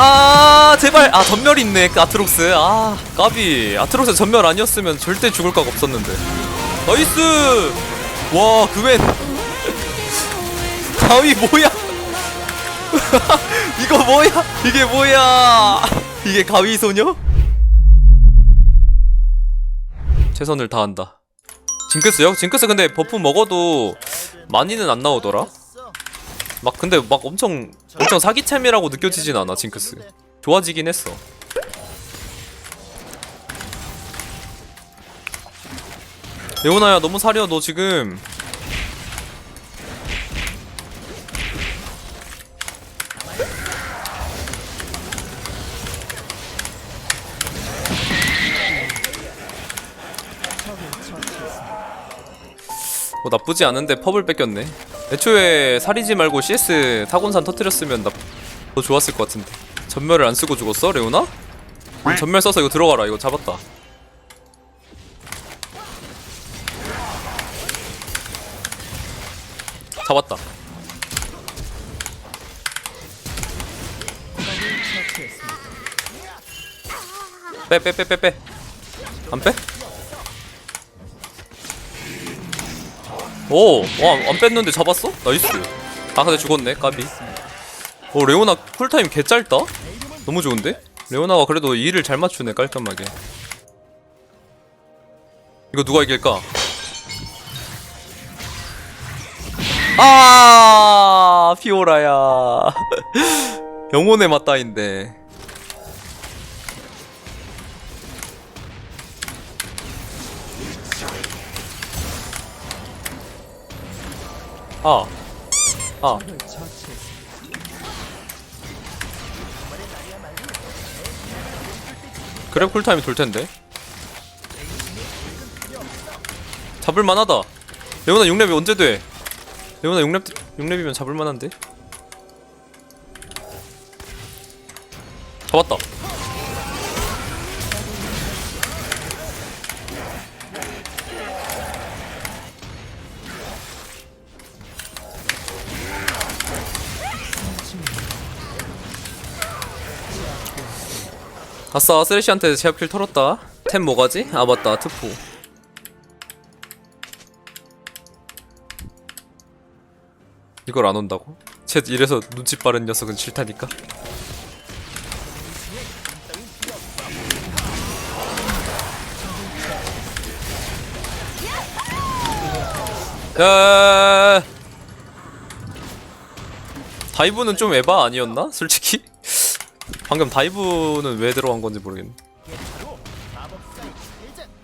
아 제발. 아 전멸 있네 그 아트록스. 아 까비. 아트록스 전멸 아니었으면 절대 죽을 각 없었는데. 나이스! 와 그웬. 가위 뭐야? 이거 뭐야? 이게 뭐야? 이게 가위 소녀? 최선을 다한다. 징크스요? 징크스 근데 버프 먹어도 많이는 안 나오더라 막 근데 막 엄청 엄청 사기챔이라고 느껴지진 않아 징크스. 좋아지긴 했어. 레오나야 너무 사려 너 지금. 뭐 나쁘지 않은데 펍을 뺏겼네 애초에 사리지 말고 CS 타곤산 터트렸으면 나 더 좋았을 것 같은데 전멸을 안 쓰고 죽었어 레오나? 전멸 써서 이거 들어가라 이거 잡았다 잡았다 빼 빼 빼 빼빼 안 빼? 오, 와, 안 뺐는데 잡았어? 나이스. 아, 근데 죽었네, 까비. 오, 레오나 쿨타임 개 짧다? 너무 좋은데? 레오나가 그래도 일을 잘 맞추네, 깔끔하게. 이거 누가 이길까? 아, 피오라야. 영혼의 맞다인데. 아. 아. 그래 쿨타임이 돌 텐데. 잡을 만하다. 레오나 6렙이 언제 돼? 레오나 6렙 6렙이면 잡을 만한데. 잡았다. 아싸 쓰레쉬한테 제압킬 털었다 템 뭐가지? 아 맞다 트포 이걸 안 온다고? 쟤 이래서 눈치 빠른 녀석은 싫다니까 야 다이브는 좀 에바 아니었나? 솔직히? 방금 다이브는 왜 들어간 건지 모르겠네.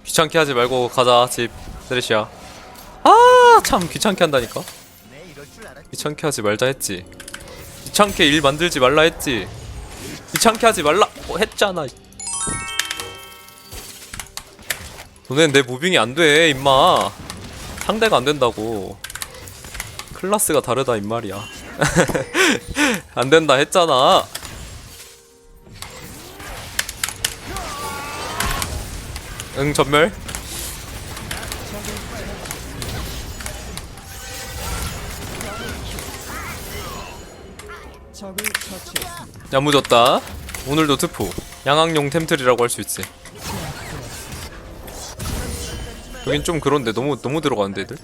귀찮게 하지 말고 가자 집 쓰레쉬야. 아 참 귀찮게 한다니까. 귀찮게 하지 말자 했지. 귀찮게 일 만들지 말라 했지. 귀찮게 하지 말라 어, 했잖아. 너넨 내 무빙이 안 돼, 임마. 상대가 안 된다고. 클라스가 다르다, 이 말이야. 안 된다 했잖아. 응 전멸. 야무졌다. 오늘도 트포. 양악용 템틀이라고 할 수 있지. 여긴 좀 그런데 너무 너무 들어가는데 애들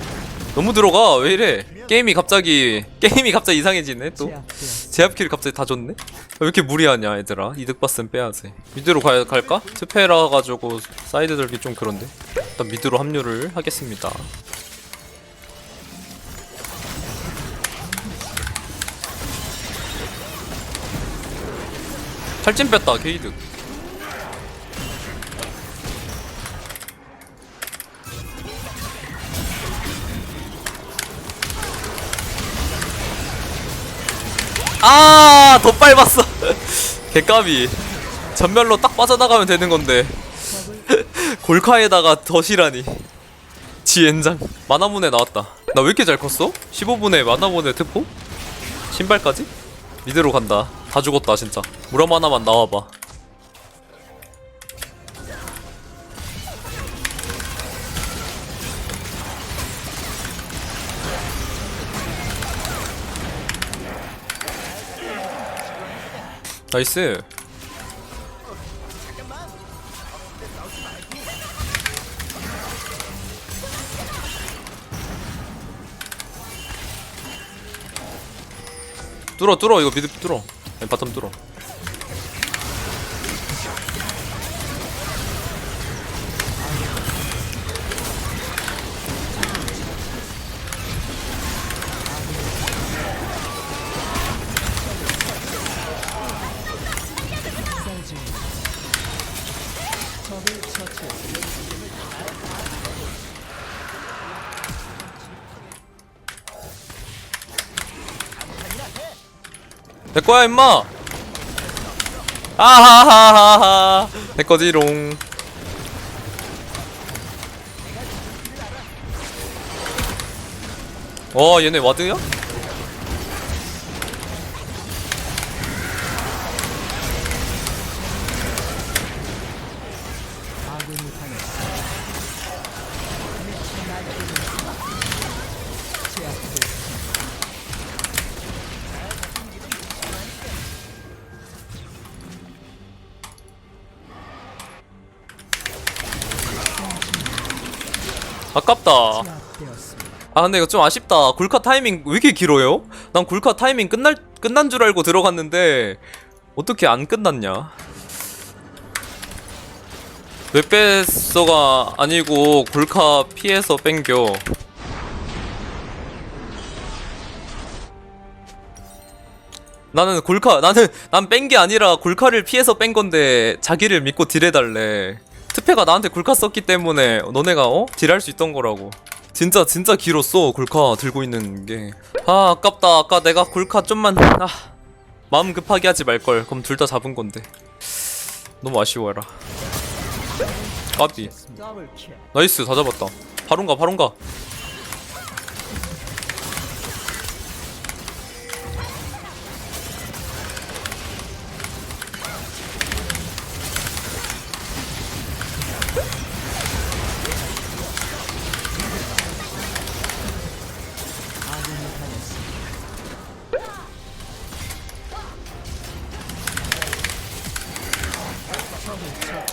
너무 들어가. 왜 이래? 게임이 갑자기 게임이 갑자기 이상해지네 또. 제압키를 갑자기 다 줬네? 왜 이렇게 무리하냐 얘들아. 이득 봤으면 빼야지 미드로 가, 갈까? 스페라 가지고 사이드 들기 좀 그런데. 일단 미드로 합류를 하겠습니다. 탈진 뺐다 게이득 아, 더 빨봤어. 개까비. 전멸로 딱 빠져나가면 되는 건데. 골카에다가 더시라니. 지엔장. 마나문에 나왔다. 나 왜 이렇게 잘 컸어? 15분에 마나문에 특포? 신발까지? 미드로 간다. 다 죽었다, 진짜. 무람 하나만 나와봐. 나이스. 뚫어 뚫어. 이거 미드 뚫어. 바텀 뚫어 내 거야 임마. 아하하하하. 내 거지롱. 와 얘네 와드야? 아깝다. 아 근데 이거 좀 아쉽다. 굴카 타이밍 왜 이렇게 길어요? 난 굴카 타이밍 끝날 끝난 줄 알고 들어갔는데 어떻게 안 끝났냐? 왜 뺐어가 아니고 굴카 피해서 뺑겨? 나는 굴카 나는 난 뺀 게 아니라 굴카를 피해서 뺀 건데 자기를 믿고 딜해달래 트페가 나한테 굴카 썼기 때문에 너네가 어? 딜할 수 있던 거라고. 진짜 진짜 길었어 굴카 들고 있는 게. 아 아깝다. 아까 내가 굴카 좀만 아. 마음 급하게 하지 말걸. 그럼 둘 다 잡은 건데. 너무 아쉬워라. 까비. 나이스. 다 잡았다. 바론가 바론가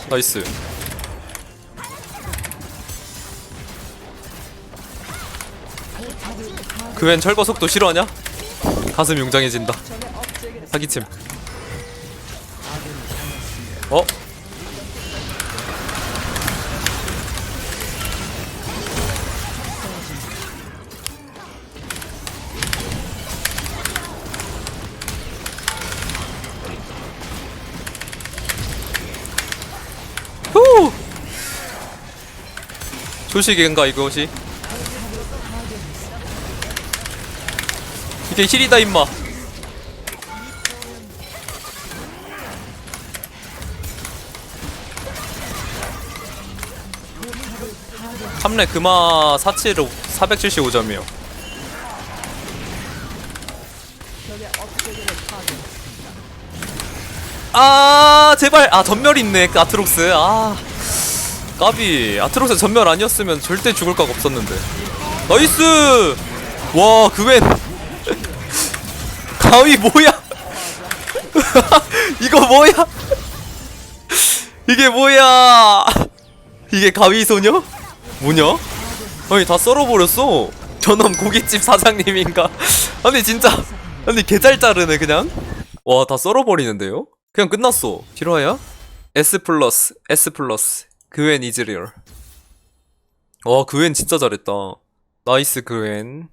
나이스 그웬 철거 속도 싫어하냐? 가슴 웅장해진다 사기침 어? 조식인가 이것이? 이게 힐이다 임마. 삼레 금화 47로 475점이요. 아 제발. 아 전멸 있네 그 아트록스. 아 까비. 아트록스 전멸 아니었으면 절대 죽을 각 없었는데. 나이스! 와 그웬. 가위 뭐야? 이거 뭐야? 이게 뭐야? 이게 가위 소녀? 뭐냐 아니 다 썰어버렸어. 저놈 고깃집 사장님인가? 아니 진짜. 아니 개잘 자르네 그냥. 와 다 썰어버리는데요? 그냥 끝났어. 실화야 S 플러스 S 플러스 그웬 이즈리얼. 와 그웬 진짜 잘했다. 나이스 그웬.